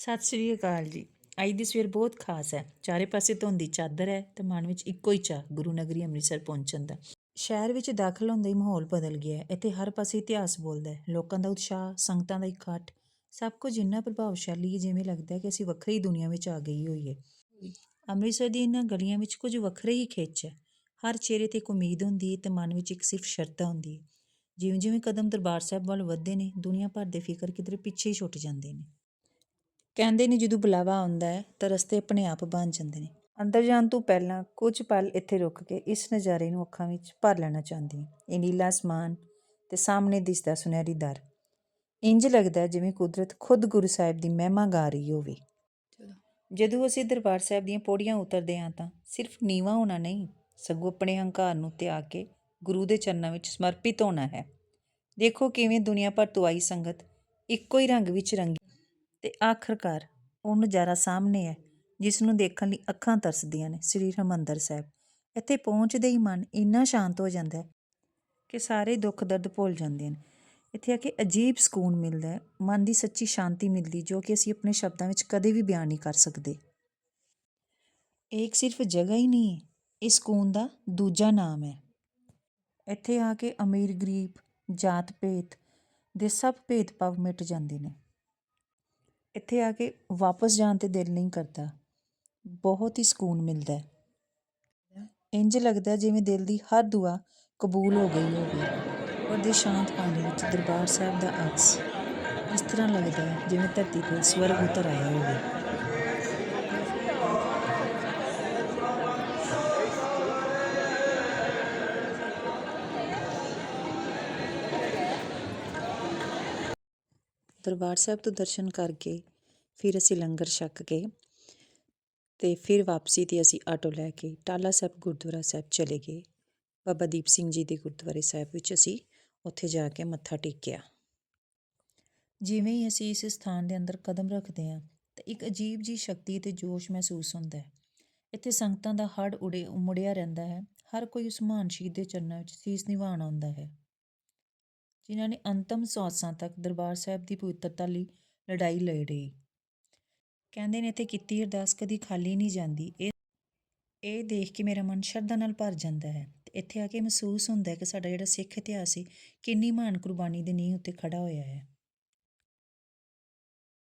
ਸਤਿ ਸ੍ਰੀ ਅਕਾਲ ਜੀ। ਅੱਜ ਦੀ ਸਵੇਰ ਬਹੁਤ ਖਾਸ ਹੈ। ਚਾਰੇ ਪਾਸੇ ਧੁੰਦੀ ਚਾਦਰ ਹੈ ਤੇ ਮਨ ਵਿੱਚ ਇੱਕੋ ਹੀ ਚਾਹ ਗੁਰੂ ਨਗਰੀ ਅੰਮ੍ਰਿਤਸਰ ਪਹੁੰਚਣ ਦਾ। ਸ਼ਹਿਰ ਵਿੱਚ ਦਾਖਲ ਹੁੰਦੇ ਹੀ ਮਾਹੌਲ ਬਦਲ ਗਿਆ ਹੈ। ਇੱਥੇ ਹਰ ਪਾਸੇ ਇਤਿਹਾਸ ਬੋਲਦਾ ਹੈ। ਲੋਕਾਂ ਦਾ ਉਤਸ਼ਾਹ, ਸੰਗਤਾਂ ਦਾ ਇਕੱਠ, ਸਭ ਕੁਝ ਇੰਨਾ ਪ੍ਰਭਾਵਸ਼ਾਲੀ ਹੈ ਜਿਵੇਂ ਲੱਗਦਾ ਹੈ ਕਿ ਅਸੀਂ ਵੱਖਰੀ ਦੁਨੀਆ ਵਿੱਚ ਆ ਗਈ ਹੋਈਏ ਅੰਮ੍ਰਿਤਸਰ ਦੀ ਇਹਨਾਂ ਗਲੀਆਂ ਵਿੱਚ ਕੁਝ ਵੱਖਰੇ ਹੀ ਖਿੱਚ ਹੈ। ਹਰ ਚਿਹਰੇ ਤੇ ਇੱਕ ਉਮੀਦ ਹੁੰਦੀ ਹੈ ਤੇ ਮਨ ਵਿੱਚ ਇੱਕ ਸਿਰਫ ਸ਼ਰਧਾ ਹੁੰਦੀ ਹੈ। ਜਿਵੇਂ ਜਿਵੇਂ ਕਦਮ ਦਰਬਾਰ ਸਾਹਿਬ ਵੱਲ ਵੱਧਦੇ ਨੇ, ਦੁਨੀਆ ਭਰ ਦੇ ਫਿਕਰ ਕਿਧਰੇ ਪਿੱਛੇ ਹੀ ਛੁੱਟ ਜਾਂਦੇ ਨੇ। ਕਹਿੰਦੇ ਨੇ ਜਦੋਂ ਬੁਲਾਵਾ ਆਉਂਦਾ ਹੈ ਤਾਂ ਰਸਤੇ ਆਪਣੇ ਆਪ ਬਣ ਜਾਂਦੇ ਨੇ। ਅੰਦਰ ਜਾਣ ਤੋਂ ਪਹਿਲਾਂ ਕੁਝ ਪਲ ਇੱਥੇ ਰੁਕ ਕੇ ਇਸ ਨਜ਼ਾਰੇ ਨੂੰ ਅੱਖਾਂ ਵਿੱਚ ਭਰ ਲੈਣਾ ਚਾਹੁੰਦੀ ਹਾਂ। ਇਹ ਨੀਲਾ ਅਸਮਾਨ ਤੇ ਸਾਹਮਣੇ ਦਿਸਦਾ ਸੁਨਹਿਰੀ ਦਰ। ਇੰਜ ਲੱਗਦਾ ਜਿਵੇਂ ਕੁਦਰਤ ਖੁਦ ਗੁਰੂ ਸਾਹਿਬ ਦੀ ਮਹਿਮਾ ਗਾ ਰਹੀ ਹੋਵੇ। ਜਦੋਂ ਅਸੀਂ ਦਰਬਾਰ ਸਾਹਿਬ ਦੀਆਂ ਪੌੜੀਆਂ ਉਤਰਦੇ ਹਾਂ ਤਾਂ ਸਿਰਫ ਨੀਵਾ ਹੋਣਾ ਨਹੀਂ ਸਗੋਂ ਆਪਣੇ ਹੰਕਾਰ ਨੂੰ ਤਿਆਗ ਕੇ ਗੁਰੂ ਦੇ ਚਰਨਾਂ ਵਿੱਚ ਸਮਰਪਿਤ ਹੋਣਾ ਹੈ। ਦੇਖੋ ਕਿਵੇਂ ਦੁਨੀਆ ਭਰ ਤੋਂ ਆਈ ਸੰਗਤ ਇੱਕੋ ਹੀ ਰੰਗ ਵਿੱਚ ਰੰਗੀ ਤੇ ਆਖਰਕਾਰ ਉਹ ਨਜ਼ਾਰਾ ਸਾਹਮਣੇ ਹੈ, ਜਿਸ ਨੂੰ ਦੇਖਣ ਲਈ ਅੱਖਾਂ ਤਰਸਦੀਆਂ ਨੇ, ਸ੍ਰੀ ਹਰਿਮੰਦਰ ਸਾਹਿਬ। ਇੱਥੇ ਪਹੁੰਚਦੇ ਹੀ ਮਨ ਇੰਨਾ ਸ਼ਾਂਤ ਹੋ ਜਾਂਦਾ ਹੈ ਕਿ ਸਾਰੇ ਦੁੱਖ ਦਰਦ ਭੁੱਲ ਜਾਂਦੇ ਨੇ। ਇੱਥੇ ਆ ਕੇ ਅਜੀਬ ਸਕੂਨ ਮਿਲਦਾ ਹੈ, ਮਨ ਦੀ ਸੱਚੀ ਸ਼ਾਂਤੀ ਮਿਲਦੀ ਜੋ ਕਿ ਅਸੀਂ ਆਪਣੇ ਸ਼ਬਦਾਂ ਵਿੱਚ ਕਦੇ ਵੀ ਬਿਆਨ ਨਹੀਂ ਕਰ ਸਕਦੇ। ਇਹ ਸਿਰਫ ਜਗ੍ਹਾ ਹੀ ਨਹੀਂ ਹੈ, ਇਹ ਸਕੂਨ ਦਾ ਦੂਜਾ ਨਾਮ ਹੈ। ਇੱਥੇ ਆ ਕੇ ਅਮੀਰ ਗਰੀਬ, ਜਾਤ ਭੇਦ ਦੇ ਸਭ ਭੇਦਭਾਵ ਮਿਟ ਜਾਂਦੇ ਨੇ। ਇੱਥੇ ਆ ਕੇ ਵਾਪਸ ਜਾਣ ਤੇ ਦਿਲ ਨਹੀਂ ਕਰਦਾ। ਬਹੁਤ ਹੀ ਸਕੂਨ ਮਿਲਦਾ ਹੈ। ਇੰਜ ਲੱਗਦਾ ਜਿਵੇਂ ਦਿਲ ਦੀ ਹਰ ਦੁਆ ਕਬੂਲ ਹੋ ਗਈ ਹੋਵੇ। ਔਰ ਦੇ ਸ਼ਾਂਤ ਪਾਣੀ ਵਿੱਚ ਦਰਬਾਰ ਸਾਹਿਬ ਦਾ ਅਕਸ ਇਸ ਤਰ੍ਹਾਂ ਲੱਗਦਾ ਹੈ ਜਿਵੇਂ ਧਰਤੀ ਤੇ ਸਵਰਗ ਉਤਰ ਆਇਆ ਹੋਵੇ। ਦਰਬਾਰ ਸਾਹਿਬ ਤੋਂ ਦਰਸ਼ਨ ਕਰਕੇ ਫਿਰ ਅਸੀਂ ਲੰਗਰ ਛਕ ਕੇ ਤੇ ਫਿਰ ਵਾਪਸੀ ਤੇ ਅਸੀਂ ਆਟੋ ਲੈ ਕੇ ਟਾਲਾ ਸਾਹਿਬ ਗੁਰਦੁਆਰਾ ਸਾਹਿਬ ਚਲੇ ਗਏ। ਬਾਬਾ ਦੀਪ ਸਿੰਘ ਜੀ ਦੇ ਗੁਰਦੁਆਰੇ ਸਾਹਿਬ ਵਿੱਚ ਅਸੀਂ ਉੱਥੇ ਜਾ ਕੇ ਮੱਥਾ ਟੇਕਿਆ। ਜਿਵੇਂ ਹੀ ਅਸੀਂ ਇਸ ਸਥਾਨ ਦੇ ਅੰਦਰ ਕਦਮ ਰੱਖਦੇ ਹਾਂ ਤਾਂ ਇੱਕ ਅਜੀਬ ਜੀ ਸ਼ਕਤੀ ਤੇ ਜੋਸ਼ ਮਹਿਸੂਸ ਹੁੰਦਾ ਹੈ। ਇੱਥੇ ਸੰਗਤਾਂ ਦਾ ਹੜ ਉੜੇ ਮੁੜਿਆ ਰਹਿੰਦਾ ਹੈ। ਹਰ ਕੋਈ ਉਸ ਮਹਾਨ ਸ਼ਹੀਦ ਦੇ ਚਰਨਾਂ ਵਿੱਚ ਸੀਸ ਨਿਵਾਉਣ ਆਉਂਦਾ ਹੈ। ਜਿਨ੍ਹਾਂ ਨੇ ਅੰਤਮ ਸੌਸਾਂ ਤੱਕ ਦਰਬਾਰ ਸਾਹਿਬ ਦੀ ਪਵਿੱਤਰਤਾ ਲਈ ਲੜਾਈ ਲੜੀ ਕਹਿੰਦੇ ਨੇ ਇੱਥੇ ਕੀਤੀ ਅਰਦਾਸ ਕਦੀ ਖਾਲੀ ਨਹੀਂ ਜਾਂਦੀ। ਇਹ ਇਹ ਦੇਖ ਕੇ ਮੇਰਾ ਮਨ ਸ਼ਰਧਾ ਨਾਲ ਭਰ ਜਾਂਦਾ ਹੈ। ਤੇ ਇੱਥੇ ਆ ਕੇ ਮਹਿਸੂਸ ਹੁੰਦਾ ਹੈ ਕਿ ਸਾਡਾ ਜਿਹੜਾ ਸਿੱਖ ਇਤਿਹਾਸ ਸੀ, ਕਿੰਨੀ ਮਹਾਨ ਕੁਰਬਾਨੀ ਦੇ ਨੀਂਹ ਉੱਤੇ ਖੜਾ ਹੋਇਆ ਹੈ।